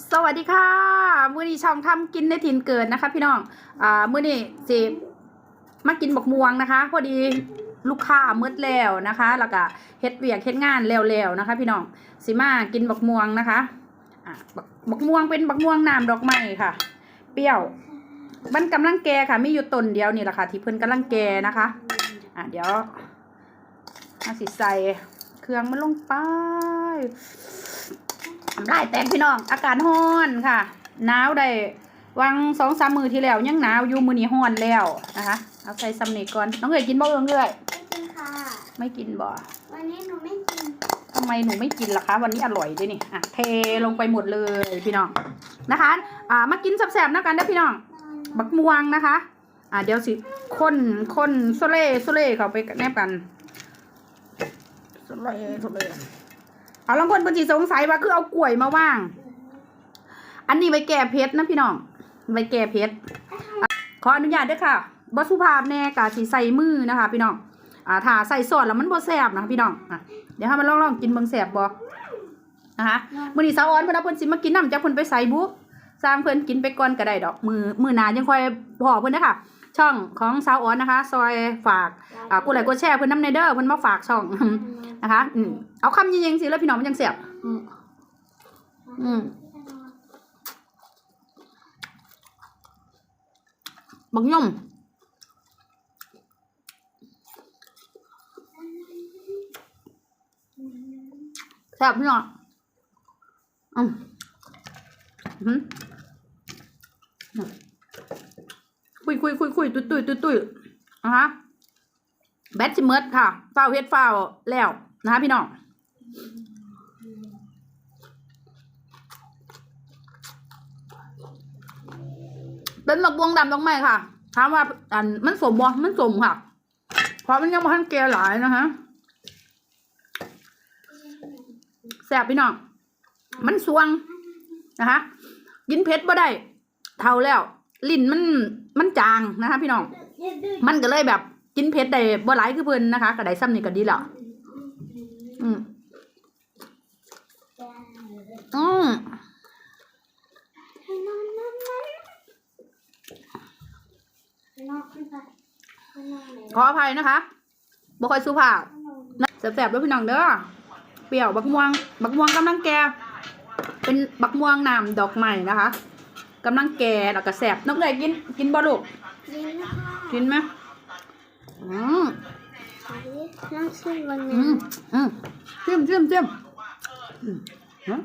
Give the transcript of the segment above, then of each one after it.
สวัสดีค่ะ มื้อนี้ช่องทำกินในถิ่นเกิดนะคะ พี่น้อง อ่า มื้อนี้สิมากินบักม่วงนะคะ พอดีลูกค้ามืดแล้วนะคะ แล้วก็เฮ็ดเวียกเฮ็ดงานแล้วๆนะคะ พี่น้องสิมากินบักม่วงนะคะอ่าบักบักม่วงเป็นบักม่วงน้ำดอกไม้ค่ะ เปรี้ยว มันกำลังแก่ค่ะ มีอยู่ต้นเดียวนี่แหละค่ะ ที่เพิ่นกำลังแก่นะคะ อะเดี๋ยวเอาสิใส่เครื่องมันลงไป ทำลายแตกพี่น้อง อากาศร้อนค่ะ หนาวได้วังสองสามมือที่แล้วยังหนาวอยู่มือนี้ร้อนแล้วนะคะ เอาใส่ซัมเนก่อน น้องเอ๋ยกินบ่เอิงเอ้ยไม่กินค่ะ ไม่กินบ่ วันนี้หนูไม่กินทำไมหนูไม่กินล่ะคะ วันนี้อร่อยด้วยนี่อะเทลงไปหมดเลยพี่น้องนะคะ อ่ามากินแซ่บๆนะกันนะพี่น้อง บักม่วงนะคะ อ่าเดี๋ยวสิคนคนโซเล่โซเล่เขาไปแนบกันโซเล่โซเล่ เอาลองคนเพิ่นสิสงสัยว่าคือเอากล้วยมาว่าง อันนี้ไว้แก้เพชรนะพี่น้องไว้แก้เพชรขออนุญาตด้วยค่ะบสุภาพแน่กะสิใส่มือนะคะ พี่น้องอ่าถ้าใส่ซอสแล้วมันบ่แซ่บนะพี่น้องอะเดี๋ยวให้มันลองลองกินเบิ่งแซ่บบ่นะคะมือนี้สาวอ้อนเพิ่นเอาเพิ่นสิมากินน้ำจักเพิ่นไปใส่บุ๊สร้างเพิ่นกินไปก่อนก็ได้ดอกมือมือหนายังค่อยพอเพิ่นนะคะ ช่องของสาวออนนะคะ ซอยฝากอ่ากดไลค์กดแชร์เพิ่อนน้ำในเด้อเพิ่อนมาฝากช่องนะคะอืมเอาคำยิงๆสิแล้วพี่น้องมันยังเสียบอืมอืมบักย่อมแซ่บพี่น้องอืมอืม คุยคุยคุยคุยตุยตุยตุยตุยนะคะแบทชิเมิร์ดค่ะฟาวเฮ็ดฟาวแล้วนะคะพี่น้องเป็นหมกบวงดำตรงไหมค่ะถามว่าอันมันสมบ่มันสมค่ะ เพราะมันยังบ่ทันแก่หลายนะคะแซ่บพี่น้อง มันสวงนะคะกินเผ็ดบ่ได้ เท่าแล้ว ลิ้นมันมันจางนะคะ พี่น้อง มันก็เลยแบบกินเผ็ดได้บ่หลายคือเพิ่นนะคะก็ได้ซ้ำนี่ก็ดีแล้วอืมอืมขออภัยนะคะบ่ค่อยสุภาพนะแซ่บๆด้อพี่น้องเด้อ เปรี้ยวบักม่วง บักม่วงกำลังแก่เป็นบักม่วงน้ำดอกไม้นะคะ กำลังแก่แล้วก็แซ่บน้องเลยกินกินบ่ลูกกินค่ะกินไหมอืมนั่งชิมวันอืนี้มอืมจิ้มจิ้มจิ้มอืมฮะ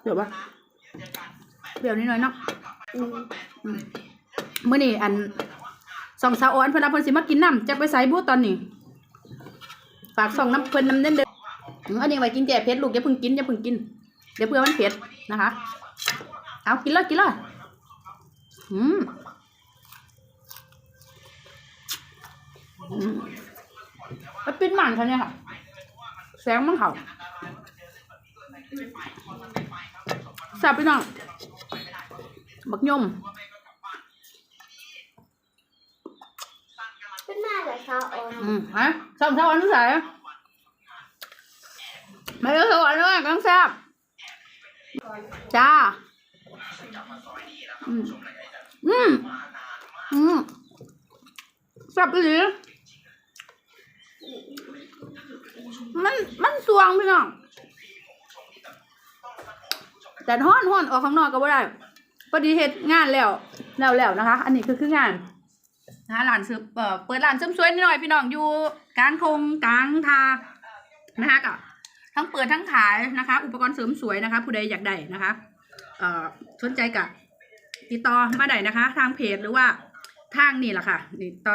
เปรี้ยวปะเปรี้ยวนิดหน่อยเนาะ อืมอืมมื้อนี้อันสองสาวอ่อนเพิ่นเอาเพิ่นสิมากินน้ำจะไปใส่บูตอนนี้ฝากส่องน้ำเพิ่นน้ำเด่นเด้ออืมอันนี้ไว้กินแก่เผ็ดลูกอย่าเพิ่งกินอย่าเพิ่งกินเดี๋ยวเพื่อมันเผ็ดนะคะ เอากินเลยกินเลยอืมอืมไปปิ้นหมันเขาเนี่ยค่ะ แสงมันเขาแซ่บไปน้องบักยมเป็นมาเหรอคะออนอืมฮะสองสวรรค์ทุกสายไม่ต้องสวรรค์ด้วยกำลังแซ่บจ้า อืม อืม อืมแซ่บอีหลีมันมันสวงพี่น้องแต่ห้อนห้อนออกข้างนอกก็ไม่ได้พอดีเฮ็ดงานแล้วแล้วแล้วนะคะ อันนี้คือคืองานนะคะร้านเสริมเอ่อเปิดร้านเสริมสวยนิดหน่อยพี่น้องอยู่กลางทงกลางทานะคะก็ทั้งเปิดทั้งขายนะคะ อุปกรณ์เสริมสวยนะคะ ผู้ใดอยากได้นะคะเอ่อสนใจกับ ติดต่อมาได้นะคะ ทางเพจหรือว่าทางนี่แหละค่ะนี่ต่อ